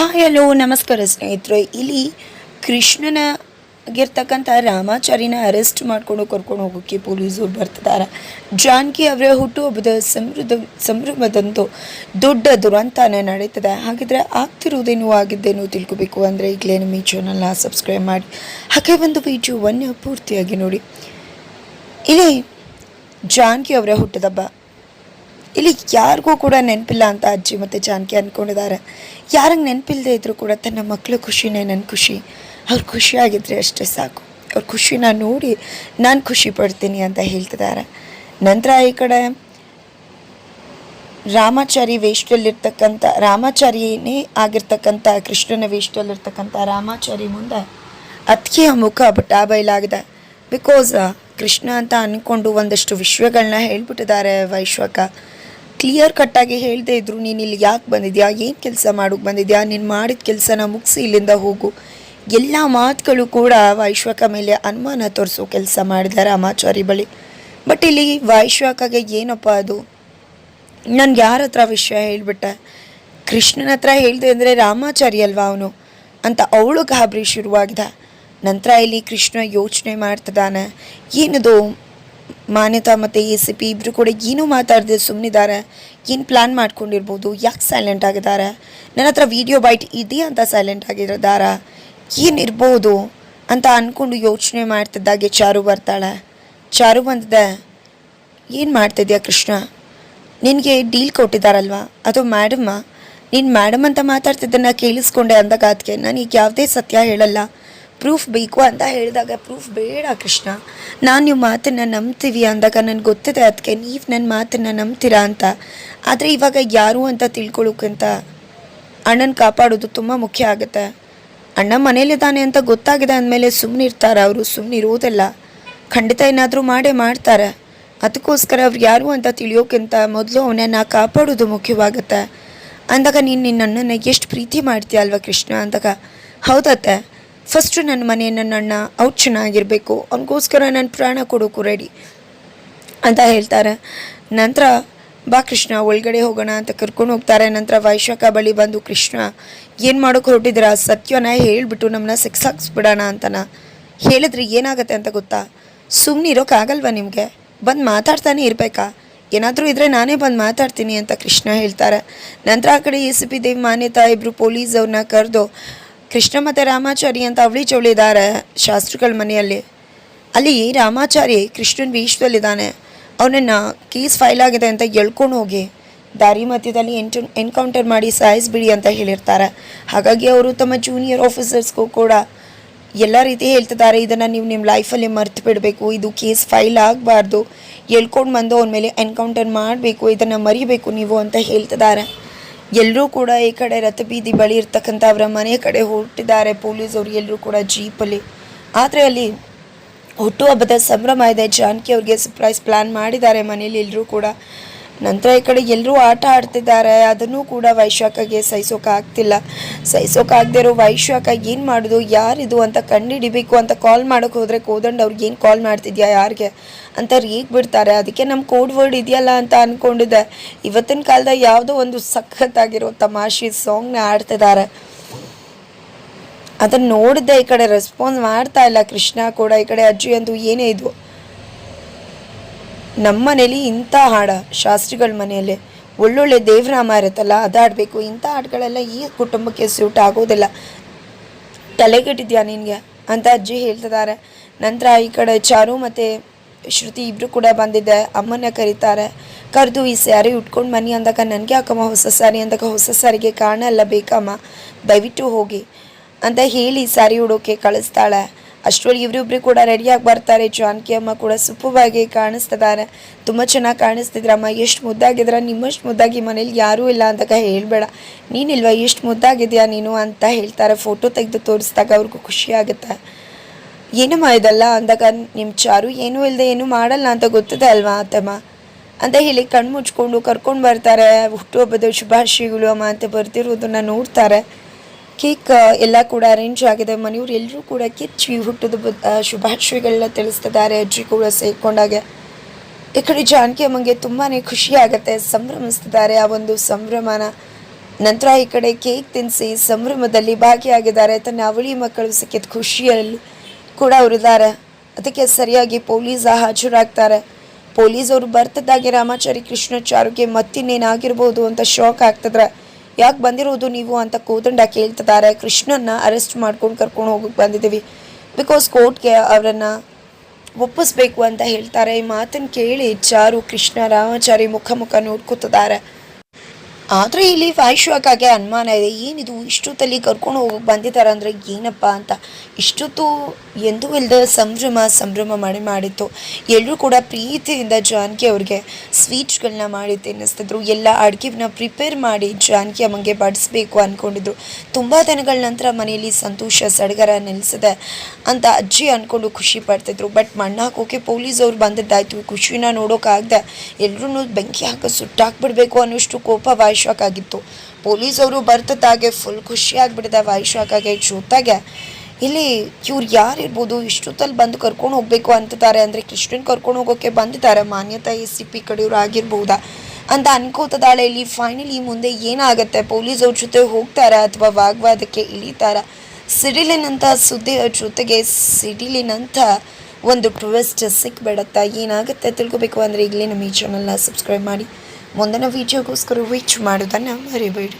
Hi hello ನಮಸ್ಕಾರ ಸ್ನೇಹಿತರೆ. ಇಲ್ಲಿ ಕೃಷ್ಣನ ಆಗಿರ್ತಕ್ಕಂಥ ರಾಮಾಚಾರಿನ ಅರೆಸ್ಟ್ ಮಾಡ್ಕೊಂಡು ಕರ್ಕೊಂಡು ಹೋಗೋಕ್ಕೆ ಪೊಲೀಸರು ಬರ್ತಿದ್ದಾರೆ ಜಾನ್ಕಿ ಅವರ ಹುಟ್ಟುಹಬ್ಬದ ಸಮೃದ್ಧ ಸಂಭ್ರಮದಂದು ದೊಡ್ಡ ದುರಂತನೇ ನಡೀತದೆ. ಹಾಗಿದ್ರೆ ಆಗ್ತಿರೋದೇನು ಆಗಿದ್ದೇನು ತಿಳ್ಕೊಬೇಕು ಅಂದರೆ ಈಗಲೇ ನಮ್ಮ ಈ ಚಾನಲ್ನ ಸಬ್ಸ್ಕ್ರೈಬ್ ಮಾಡಿ. ಹಾಗೆ ಒಂದು ವಿಡಿಯೋವನ್ನು ಪೂರ್ತಿಯಾಗಿ ನೋಡಿ. ಇಲ್ಲಿ ಜಾನ್ಕಿ ಅವರ ಹುಟ್ಟದಬ್ಬ ಇಲ್ಲಿ ಯಾರಿಗೂ ಕೂಡ ನೆನಪಿಲ್ಲ ಅಂತ ಅಜ್ಜಿ ಮತ್ತು ಜಾನಕಿ ಅಂದ್ಕೊಂಡಿದ್ದಾರೆ ಯಾರಂಗೆ ನೆನಪಿಲ್ಲದೆ ಇದ್ದರೂ ಕೂಡ ತನ್ನ ಮಕ್ಕಳ ಖುಷಿನೇ ನನ್ನ ಖುಷಿ. ಅವ್ರು ಖುಷಿಯಾಗಿದ್ದರೆ ಅಷ್ಟೇ ಸಾಕು. ಅವ್ರ ಖುಷಿನ ನೋಡಿ ನಾನು ಖುಷಿ ಪಡ್ತೀನಿ ಅಂತ ಹೇಳ್ತಿದ್ದಾರೆ. ನಂತರ ಈ ಕಡೆ ರಾಮಾಚಾರಿ ವೇಷದಲ್ಲಿರ್ತಕ್ಕಂಥ ರಾಮಾಚಾರಿಯೇ ಆಗಿರ್ತಕ್ಕಂಥ, ಕೃಷ್ಣನ ವೇಷದಲ್ಲಿರ್ತಕ್ಕಂಥ ರಾಮಾಚಾರಿ ಮುಂದೆ ಅತ್ತಿಗೆಯ ಮುಖ ಬಟ ಬಯಲಾಗಿದೆ ಬಿಕಾಸ್ ಕೃಷ್ಣ ಅಂತ ಅಂದ್ಕೊಂಡು ಒಂದಷ್ಟು ವಿಶ್ವಗಳನ್ನ ಹೇಳ್ಬಿಟ್ಟಿದ್ದಾರೆ ವೈಶ್ವಕ. ಕ್ಲಿಯರ್ ಕಟ್ಟಾಗಿ ಹೇಳದೇ ಇದ್ರು, ನೀನು ಇಲ್ಲಿ ಯಾಕೆ ಬಂದಿದ್ಯಾ? ಏನು ಕೆಲಸ ಮಾಡೋಕೆ ಬಂದಿದ್ಯಾ? ನೀನು ಮಾಡಿದ ಕೆಲಸನ ಮುಗಿಸಿ ಇಲ್ಲಿಂದ ಹೋಗು. ಎಲ್ಲ ಮಾತುಗಳು ಕೂಡ ವೈಶ್ವಕ ಮೇಲೆ ಅನುಮಾನ ತೋರಿಸೋ ಕೆಲಸ ಮಾಡಿದ್ದಾರೆ ರಾಮಾಚಾರಿ ಬಳಿ. ಬಟ್ ಇಲ್ಲಿ ವೈಶ್ವಕಗೆ ಏನಪ್ಪ ಅದು? ನನ್ಗೆ ಯಾರ ಹತ್ರ ವಿಷಯ ಹೇಳಿಬಿಟ್ಟೆ? ಕೃಷ್ಣನ ಹತ್ರ ಹೇಳಿದೆ ಅಂದರೆ ರಾಮಾಚಾರಿ ಅಲ್ವಾ ಅವನು? ಅಂತ ಅವಳು ಗಾಬರಿ ಶುರುವಾಗಿದೆ ನಂತರ ಇಲ್ಲಿ ಕೃಷ್ಣ ಯೋಚನೆ ಮಾಡ್ತಿದ್ದಾನೆ. ಏನದು? ಮಾನ್ಯತಾ ಮತ್ತು ಎ ಸಿ ಪಿ ಇಬ್ಬರು ಕೂಡ ಏನೂ ಮಾತಾಡದೆ ಸುಮ್ಮನಿದ್ದಾರೆ ಏನು ಪ್ಲ್ಯಾನ್ ಮಾಡ್ಕೊಂಡಿರ್ಬೋದು? ಯಾಕೆ ಸೈಲೆಂಟ್ ಆಗಿದ್ದಾರೆ ನನ್ನ ಹತ್ರ ವೀಡಿಯೋ ಬೈಟ್ ಇದೆಯಾ ಅಂತ ಸೈಲೆಂಟ್ ಆಗಿದ್ದಾರಾ ಏನಿರ್ಬೋದು ಅಂತ ಅಂದ್ಕೊಂಡು ಯೋಚನೆ ಮಾಡ್ತಿದ್ದಾಗೆ ಚಾರು ಬರ್ತಾಳೆ. ಚಾರು ಬಂದಿದೆ. ಏನು ಮಾಡ್ತಿದ್ಯಾ ಕೃಷ್ಣ? ನಿನಗೆ ಡೀಲ್ ಕೊಟ್ಟಿದ್ದಾರಲ್ವಾ ಅದು ಮ್ಯಾಡಮ್ಮ ನೀನು ಮೇಡಮ್ ಅಂತ ಮಾತಾಡ್ತಿದ್ದನ್ನ ಕೇಳಿಸ್ಕೊಂಡೆ ಅಂದಾಗ ಅದಕ್ಕೆ ನನಗೆ ಯಾವುದೇ ಸತ್ಯ ಹೇಳಲ್ಲ. ಪ್ರೂಫ್ ಬೇಕು ಅಂತ ಹೇಳಿದಾಗ ಪ್ರೂಫ್ ಬೇಡ ಕೃಷ್ಣ. ನಾನು ನಿಮ್ಮ ಮಾತನ್ನು ನಂಬ್ತೀವಿ ಅಂದಾಗ ನನಗೆ ಗೊತ್ತಿದೆ ಅದಕ್ಕೆ ನೀವು ನನ್ನ ಮಾತನ್ನು ನಂಬ್ತೀರಾ ಅಂತ. ಆದರೆ ಇವಾಗ ಯಾರು ಅಂತ ತಿಳ್ಕೊಳ್ಳೋಕ್ಕಿಂತ ಅಣ್ಣನ ಕಾಪಾಡೋದು ತುಂಬ ಮುಖ್ಯ ಆಗುತ್ತೆ. ಅಣ್ಣ ಮನೇಲಿದ್ದಾನೆ ಅಂತ ಗೊತ್ತಾಗಿದೆ ಅಂದಮೇಲೆ ಸುಮ್ಮನೆ ಇರ್ತಾರೆ ಅವರು ಸುಮ್ಮನೆ ಖಂಡಿತ ಏನಾದರೂ ಮಾಡೇ ಮಾಡ್ತಾರೆ. ಅದಕ್ಕೋಸ್ಕರ ಅವ್ರು ಯಾರು ಅಂತ ತಿಳಿಯೋಕ್ಕಿಂತ ಮೊದಲು ಅವನನ್ನು ಕಾಪಾಡೋದು ಮುಖ್ಯವಾಗುತ್ತೆ. ಅಂದಾಗ ನೀನು ನಿನ್ನ ಅಣ್ಣನ ಎಷ್ಟು ಪ್ರೀತಿ ಮಾಡ್ತೀಯ ಅಲ್ವಾ ಕೃಷ್ಣ ಅಂದಾಗ. ಹೌದತ್ತೆ. ಫಸ್ಟು ನನ್ನ ಮನೆ ನನ್ನ ಅಣ್ಣ ಅವ್ರು ಚೆನ್ನಾಗಿರಬೇಕು ಅವನಿಗೋಸ್ಕರ ನಾನು ಪ್ರಾಣ ಕೊಡೋಕು ರೆಡಿ ಅಂತ ಹೇಳ್ತಾರೆ. ನಂತರ ಬಾ ಕೃಷ್ಣ, ಒಳಗಡೆ ಹೋಗೋಣ ಅಂತ ಕರ್ಕೊಂಡು ಹೋಗ್ತಾರೆ. ನಂತರ ವೈಶಾಖ ಬಳಿ ಬಂದು ಕೃಷ್ಣ, ಏನು ಮಾಡೋಕೆ ಹೊರಟಿದ್ರ ಸತ್ಯನ ಹೇಳಿಬಿಟ್ಟು ನಮ್ಮನ್ನ ಸಿಕ್ಸಾಕ್ಸ್ಬಿಡೋಣ ಅಂತನ. ಹೇಳಿದ್ರೆ ಏನಾಗುತ್ತೆ ಅಂತ ಗೊತ್ತಾ? ಸುಮ್ಮನೆ ಇರೋಕ್ಕಾಗಲ್ವಾ ನಿಮಗೆ? ಬಂದು ಮಾತಾಡ್ತಾನೆ ಇರಬೇಕಾ? ಏನಾದರೂ ಇದ್ದರೆ ನಾನೇ ಬಂದು ಮಾತಾಡ್ತೀನಿ ಅಂತ ಕೃಷ್ಣ ಹೇಳ್ತಾರೆ. ನಂತರ ಆ ಕಡೆ A C P Dev, Manyata ಇಬ್ಬರು ಪೊಲೀಸ್ ಅವ್ರನ್ನ ಕರೆದು ಕೃಷ್ಣ ಮತ್ತು ರಾಮಾಚಾರಿ ಅಂತ ಅವಳಿ ಚವಳಿ ಇದ್ದಾರೆ ಶಾಸ್ತ್ರಿಗಳ ಮನೆಯಲ್ಲಿ. ಅಲ್ಲಿ ರಾಮಾಚಾರಿ ಕೃಷ್ಣನ್ ವೇಷದಲ್ಲಿದ್ದಾನೆ ಅವನನ್ನು ಕೇಸ್ ಫೈಲ್ ಆಗಿದೆ ಅಂತ ಎಳ್ಕೊಂಡು ಹೋಗಿ ದಾರಿ ಮಧ್ಯದಲ್ಲಿ ಎಂಟು, ಎನ್ಕೌಂಟರ್ ಮಾಡಿ ಸಾಯಿಸ್ಬಿಡಿ ಅಂತ ಹೇಳಿರ್ತಾರೆ. ಹಾಗಾಗಿ ಅವರು ತಮ್ಮ ಜೂನಿಯರ್ ಆಫೀಸರ್ಸ್ಗೂ ಕೂಡ ಎಲ್ಲ ರೀತಿ ಹೇಳ್ತಿದ್ದಾರೆ, ಇದನ್ನು ನೀವು ನಿಮ್ಮ ಲೈಫಲ್ಲಿ ಮರ್ತು ಬಿಡಬೇಕು, ಇದು ಕೇಸ್ ಫೈಲ್ ಆಗಬಾರ್ದು, ಎಳ್ಕೊಂಡು ಬಂದು ಅವನ ಮೇಲೆ ಎನ್ಕೌಂಟರ್ ಮಾಡಬೇಕು, ಇದನ್ನು ಮರಿಬೇಕು ನೀವು ಅಂತ ಹೇಳ್ತಿದ್ದಾರೆ. ಎಲ್ಲರೂ ಕೂಡ ಈ ಕಡೆ ರಥಬೀದಿ ಬಳಿ ಇರ್ತಕ್ಕಂಥ ಅವರ ಮನೆಯ ಕಡೆ ಹೊರಟಿದ್ದಾರೆ. ಅವರು ಎಲ್ಲರೂ ಕೂಡ ಜೀಪಲ್ಲಿ. ಆದರೆ ಅಲ್ಲಿ ಹುಟ್ಟುಹಬ್ಬದ ಸಂಭ್ರಮ ಇದೆ. ಜಾನಕಿ ಅವ್ರಿಗೆ ಸರ್ಪ್ರೈಸ್ ಪ್ಲ್ಯಾನ್ ಮಾಡಿದ್ದಾರೆ ಮನೇಲಿ ಎಲ್ಲರೂ ಕೂಡ. ನಂತರ ಈ ಕಡೆ ಎಲ್ಲರೂ ಆಟ ಆಡ್ತಿದ್ದಾರೆ. ಅದನ್ನು ಕೂಡ ವೈಶಾಖಗೆ ಸಹಿಸೋಕ್ಕಾಗ್ತಿಲ್ಲ ಸಹಿಸೋಕ್ಕಾಗದೇ ಇರೋ ವೈಶಾಖ ಏನು ಮಾಡೋದು, ಯಾರಿದು ಅಂತ ಕಂಡುಹಿಡಿಬೇಕು ಅಂತ ಕಾಲ್ ಮಾಡೋಕೆ ಹೋದರೆ ಕೋದಂಡ್ ಅವ್ರಿಗೆ ಏನು ಕಾಲ್ ಮಾಡ್ತಿದ್ಯಾ ಯಾರಿಗೆ ಅಂತ ರೇಗ್ ಬಿಡ್ತಾರೆ. ಅದಕ್ಕೆ ನಮ್ಮ ಕೋಡ್ ವರ್ಡ್ ಇದೆಯಲ್ಲ ಅಂತ ಅಂದ್ಕೊಂಡಿದ್ದೆ ಇವತ್ತಿನ ಕಾಲದ ಯಾವುದೋ ಒಂದು ಸಖತ್ತಾಗಿರೋ ತಮಾಷೆ ಸಾಂಗ್ನ ಆಡ್ತಿದ್ದಾರೆ. ಅದನ್ನು ನೋಡಿದ್ದೆ ಈ ಕಡೆ ರೆಸ್ಪಾನ್ಸ್ ಮಾಡ್ತಾ ಇಲ್ಲ ಕೃಷ್ಣ ಕೂಡ. ಈ ಕಡೆ ಅಜ್ಜಿ ಅಂತೂ ಏನೇ ಇದು ನಮ್ಮ ಮನೇಲಿ ಇಂಥ ಹಾಡ ಶಾಸ್ತ್ರಿಗಳ ಮನೆಯಲ್ಲಿ. ಒಳ್ಳೊಳ್ಳೆ ದೇವರಾಮ ಇರುತ್ತಲ್ಲ, ಅದಾಡಬೇಕು. ಇಂಥ ಹಾಡುಗಳೆಲ್ಲ ಈ ಕುಟುಂಬಕ್ಕೆ ಸೂಟ್ ಆಗೋದಿಲ್ಲ. ತಲೆಗೆಟ್ಟಿದ್ಯಾ ನಿನಗೆ? ಅಂತ ಅಜ್ಜಿ ಹೇಳ್ತಿದ್ದಾರೆ ನಂತರ ಈ ಕಡೆ ಚಾರು ಮತ್ತು ಶ್ರುತಿ ಇಬ್ಬರು ಕೂಡ ಬಂದಿದ್ದೆ ಅಮ್ಮನ ಕರೀತಾರೆ. ಕರೆದು ಈ ಸ್ಯಾರಿ ಉಟ್ಕೊಂಡು ಬನ್ನಿ ಅಂದಾಗ ನನಗೆ ಅಕ್ಕಮ್ಮ ಹೊಸ ಸ್ಯಾರಿ ಅಂದಾಗ ಹೊಸ ಸ್ಯಾರಿಗೆ ಕಾರಣ ಅಲ್ಲ ಬೇಕಮ್ಮ? ದಯವಿಟ್ಟು ಹೋಗಿ ಅಂತ ಹೇಳಿ ಸ್ಯಾರಿ ಉಡೋಕೆ ಕಳಿಸ್ತಾಳೆ. ಅಷ್ಟರಲ್ಲಿ ಇವರಿಬ್ರು ಕೂಡ ರೆಡಿಯಾಗಿ ಬರ್ತಾರೆ. ಜಾನಕಿ ಅಮ್ಮ ಕೂಡ ಸುಪ್ಪವಾಗಿ ಕಾಣಿಸ್ತಿದ್ದಾರೆ ತುಂಬ ಚೆನ್ನಾಗಿ ಕಾಣಿಸ್ತಿದ್ರಮ್ಮ ಎಷ್ಟು ಮುದ್ದಾಗಿದ್ರ? ನಿಮ್ಮಷ್ಟು ಮುದ್ದಾಗಿ ಮನೇಲಿ ಯಾರೂ ಇಲ್ಲ ಅಂದಾಗ ಹೇಳಬೇಡ. ನೀನಿಲ್ವಾ? ಎಷ್ಟು ಮುದ್ದಾಗಿದೆಯಾ ನೀನು ಅಂತ ಹೇಳ್ತಾರೆ. ಫೋಟೋ ತೆಗೆದು ತೋರಿಸಿದಾಗ ಅವ್ರಿಗೂ ಖುಷಿ ಆಗುತ್ತೆ. ಏನಮ್ಮ ಇದಲ್ಲ? ಅಂದಾಗ ನಿಮ್ಮ ಚಾರು ಏನೂ ಇಲ್ಲದೆ ಏನೂ ಮಾಡಲ್ಲ ಅಂತ ಗೊತ್ತದೆ ಅಲ್ವಾ ಅತ್ತಮ್ಮ ಅಂತ ಹೇಳಿ ಕಣ್ಣು ಮುಚ್ಕೊಂಡು ಕರ್ಕೊಂಡು ಬರ್ತಾರೆ. ಹುಟ್ಟುಹಬ್ಬದ ಶುಭಾಶಯಗಳು ಅಮ್ಮ ಅಂತ ಬರ್ತಿರೋದನ್ನ ನೋಡ್ತಾರೆ. ಕೇಕ್ ಎಲ್ಲ ಕೂಡ ಅರೇಂಜ್ ಆಗಿದೆ. ಮನೆಯವ್ರು ಎಲ್ಲರೂ ಕೂಡ ಕಿಚ್ಚಿ ಹುಟ್ಟದ ಶುಭಾಶಯಗಳನ್ನ ತಿಳಿಸ್ತಿದ್ದಾರೆ. ಅಜ್ಜಿ ಕೂಡ ಸೇರ್ಕೊಂಡಾಗೆ ಈ ಕಡೆ ಜಾನಕಿ ಅಮ್ಮಂಗೆ ತುಂಬಾ ಖುಷಿ ಆಗುತ್ತೆ, ಸಂಭ್ರಮಿಸ್ತಿದ್ದಾರೆ ಆ ಒಂದು ಸಂಭ್ರಮನ. ನಂತರ ಈ ಕಡೆ ಕೇಕ್ ತಿನ್ನಿಸಿ ಸಂಭ್ರಮದಲ್ಲಿ ಭಾಗಿಯಾಗಿದ್ದಾರೆ. ತನ್ನ ಅವಳಿ ಮಕ್ಕಳು ಸಿಕ್ಕಿದ ಖುಷಿಯಲ್ಲಿ ಕೂಡ ಅವರಿದ್ದಾರೆ ಅದಕ್ಕೆ ಸರಿಯಾಗಿ ಪೊಲೀಸ್ ಹಾಜರಾಗ್ತಾರೆ. ಪೊಲೀಸ್ ಅವರು ಬರ್ತಿದ್ದಾಗೆ ರಾಮಾಚಾರಿ ಕೃಷ್ಣಚಾರುಗೆ ಮತ್ತಿನ್ನೇನಾಗಿರ್ಬೋದು ಅಂತ ಶಾಕ್ ಆಗ್ತದ್ರೆ ಯಾಕೆ ಬಂದಿರೋದು ನೀವು ಅಂತ ಕೋದಂಡ ಕೇಳ್ತಿದ್ದಾರೆ. ಕೃಷ್ಣನ್ನ ಅರೆಸ್ಟ್ ಮಾಡ್ಕೊಂಡು ಕರ್ಕೊಂಡು ಹೋಗಕ್ಕೆ ಬಂದಿದ್ದೀವಿ. ಬಿಕಾಸ್ ಕೋರ್ಟ್ಗೆ ಅವರನ್ನು ಒಪ್ಪಿಸ್ಬೇಕು ಅಂತ ಹೇಳ್ತಾರೆ. ಈ ಮಾತನ್ನು ಕೇಳಿ ಚಾರು ಕೃಷ್ಣ, ರಾಮಾಚಾರಿ ಮುಖ ಮುಖ ನೋಡ್ಕೊತಿದ್ದಾರೆ. ಆದರೆ ಇಲ್ಲಿ ವೈಶ್ವಕಾಗೆ ಅನುಮಾನ ಇದೆ. ಏನಿದು? ಇಷ್ಟೊತ್ತಲ್ಲಿ ಕರ್ಕೊಂಡು ಹೋಗಕ್ಕೆ ಬಂದಿದ್ದಾರೆ ಅಂದರೆ ಏನಪ್ಪ ಅಂತ. ಇಷ್ಟೊತ್ತು ಎಂದೂ ಇಲ್ಲದ ಸಂಭ್ರಮ ಸಂಭ್ರಮ ಮಾಡಿ ಮಾಡಿತ್ತು. ಎಲ್ಲರೂ ಕೂಡ ಪ್ರೀತಿಯಿಂದ ಜಾನಕಿ ಅವ್ರಿಗೆ ಸ್ವೀಟ್ಸ್ಗಳನ್ನ ಮಾಡಿ ತಿನ್ನಿಸ್ತಿದ್ರು. ಎಲ್ಲ ಅಡುಗೆನ ಪ್ರಿಪೇರ್ ಮಾಡಿ ಜಾನಕಿ ಅಮ್ಮಂಗೆ ಬಡಿಸ್ಬೇಕು ಅಂದ್ಕೊಂಡಿದ್ರು ತುಂಬ ದಿನಗಳ ನಂತರ ಮನೆಯಲ್ಲಿ ಸಂತೋಷ, ಸಡಗರ ನೆಲೆಸಿದೆ ಅಂತ ಅಜ್ಜಿ ಅಂದ್ಕೊಂಡು ಖುಷಿ ಪಡ್ತಿದ್ರು. ಬಟ್ ಮಣ್ಣಾಕೋಕೆ ಪೊಲೀಸ್ ಅವ್ರು ಬಂದಿದ್ದಾಯ್ತು. ಖುಷಿನ ನೋಡೋಕ್ಕಾಗ್ದೆ ಎಲ್ಲರೂ ಬೆಂಕಿ ಹಾಕಿ ಸುಟ್ಟಾಕ್ಬಿಡ್ಬೇಕು ಅನ್ನೋಷ್ಟು ಕೋಪ ವಾಯ್ಶಾಕ್ ಆಗಿತ್ತು. ಪೊಲೀಸ್ ಅವರು ಬರ್ತದಾಗೆ ಫುಲ್ ಖುಷಿ ಆಗ್ಬಿಟ್ಟಿದೆ ವಾಯ್ಶಾಕ್ ಆಗಿ ಜೊತೆಗೆ ಇಲ್ಲಿ ಇವ್ರು ಯಾರು ಇರ್ಬೋದು ಇಷ್ಟೊತ್ತಲ್ಲಿ ಬಂದು ಕರ್ಕೊಂಡು ಹೋಗ್ಬೇಕು ಅಂತಿದ್ದಾರೆ ಅಂದರೆ ಕೃಷ್ಣನ್ ಕರ್ಕೊಂಡು ಹೋಗೋಕೆ ಬಂದಿದ್ದಾರೆ. ಮಾನ್ಯತಾ ಎಸ್ ಸಿ ಪಿ ಕಡೆಯವ್ರು ಆಗಿರ್ಬೋದಾ? ಅಂತ ಅನ್ಕೋತದಾಳೆ ಇಲ್ಲಿ ಫೈನಲಿ ಮುಂದೆ ಏನಾಗುತ್ತೆ? ಪೊಲೀಸ್ ಅವ್ರ ಜೊತೆ ಹೋಗ್ತಾರಾ ಅಥವಾ ವಾಗ್ವಾದಕ್ಕೆ ಇಳಿತಾರ? ಸಿಡಿಲಿನಂಥ ಅವ್ರ ಜೊತೆಗೆ ಸಿಡಿಲಿನಂಥ ಒಂದು ಟ್ವಿಸ್ಟ್ ಸಿಕ್ಬಿಡತ್ತಾ? ಏನಾಗುತ್ತೆ ತಿಳ್ಕೊಬೇಕು ಅಂದರೆ ಈಗಲೇ ನಮ್ಮ ಈ ಚಾನಲ್ನ ಸಬ್ಸ್ಕ್ರೈಬ್ ಮಾಡಿ. ಮುಂದಿನ ವೀಡಿಯೋಗೋಸ್ಕರ ವೀಚ್ ಮಾಡೋದನ್ನು ಮರಿಬೇಡಿ.